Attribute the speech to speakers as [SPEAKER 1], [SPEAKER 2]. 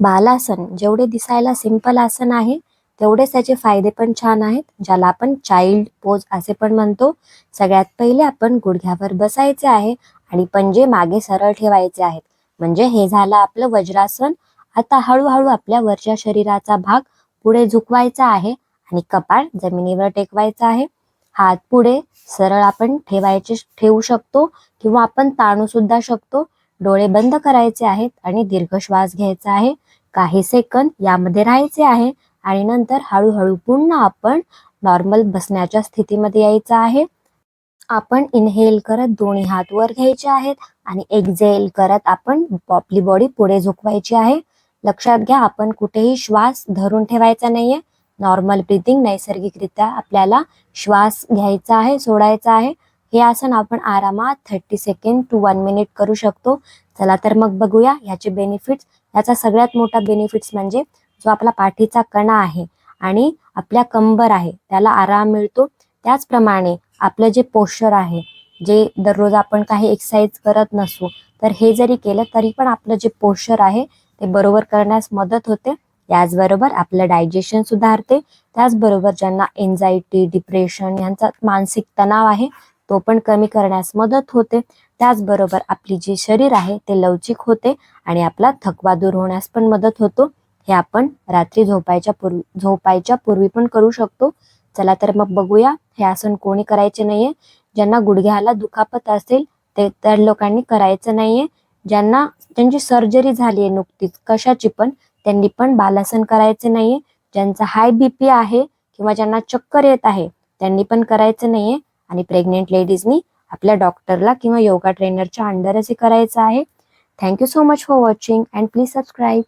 [SPEAKER 1] बालासन जेवढे दिसायला सिंपल आसन आहे तेवढेच त्याचे फायदे पण छान आहेत ज्याला आपण चाइल्ड पोज असे पण म्हणतो. सगळ्यात पहिले आपण गुडघ्यावर बसायचे आहे आणि पंजे मागे सरळ ठेवायचे आहेत. म्हणजे हे झालं आपलं वज्रासन. आता हळूहळू आपल्या वरच्या शरीराचा भाग पुढे झुकवायचा आहे आणि कपाळ जमिनीवर टेकवायचा आहे. हात पुढे सरळ आपण ठेवायचे ठेवू शकतो किंवा आपण ताणू सुद्धा शकतो. डोळे बंद करायचे आहेत आणि दीर्घ श्वास घ्यायचा आहे. काही सेकंद यामध्ये राहायचे आहे आणि नंतर हळूहळू पुन्हा आपण नॉर्मल बसण्याच्या स्थितीमध्ये यायचं आहे. आपण इनहेल करत दोन्ही हात वर घ्यायचे आहेत आणि एक्झेल करत आपण आपली बॉडी पुढे झुकवायची आहे. लक्षात घ्या आपण कुठेही श्वास धरून ठेवायचा नाहीये. नॉर्मल ब्रिथिंग नैसर्गिकरित्या आपल्याला श्वास घ्यायचा आहे सोडायचा आहे. हे आसन आपण आरामात thirty second to one minute करू शकतो. चला तर मग बघूया ह्याचे बेनिफिट्स याचा सगळ्यात मोठा बेनिफिट्स म्हणजे जो आपला पाठीचा कणा आहे आणि आपल्या कंबर आहे त्याला आराम मिळतो. त्याचप्रमाणे आपलं जे पोश्चर आहे जे दररोज आपण काही एक्सरसाइज करत नसू तर हे जरी केलं तरी पण आपलं जे पोश्चर आहे ते बरोबर करण्यास मदत होते. याचबरोबर आपलं डायजेशन सुधारते. त्याचबरोबर ज्यांना एन्झायटी डिप्रेशन यांचा मानसिक तणाव आहे तो पण कमी करण्यास मदत होते. त्याचबरोबर आपली जी शरीर आहे ते लवचिक होते आणि आपला थकवा दूर होण्यास पण मदत होतो. हे आपण रात्री झोपायच्या पूर्वी झोपायच्या पूर्वी पण करू शकतो. चला तर मग बघूया. हे आसन कोणी करायचे नाहीये. ज्यांना गुडघ्याला दुखापत असेल ते तर लोकांनी करायचं नाहीये. ज्यांना त्यांची सर्जरी झाली आहे नुकतीच कशाची पण त्यांनी पण बालासन करायचे नाहीये. ज्यांचा हाय बीपी आहे किंवा ज्यांना चक्कर येत आहे त्यांनी पण करायचं नाहीये. आणि प्रेग्नेंट लेडीजनी आपल्या डॉक्टरला किंवा योगा ट्रेनरच्या अंडरच हे करायचं आहे. Thank you so much for watching and please subscribe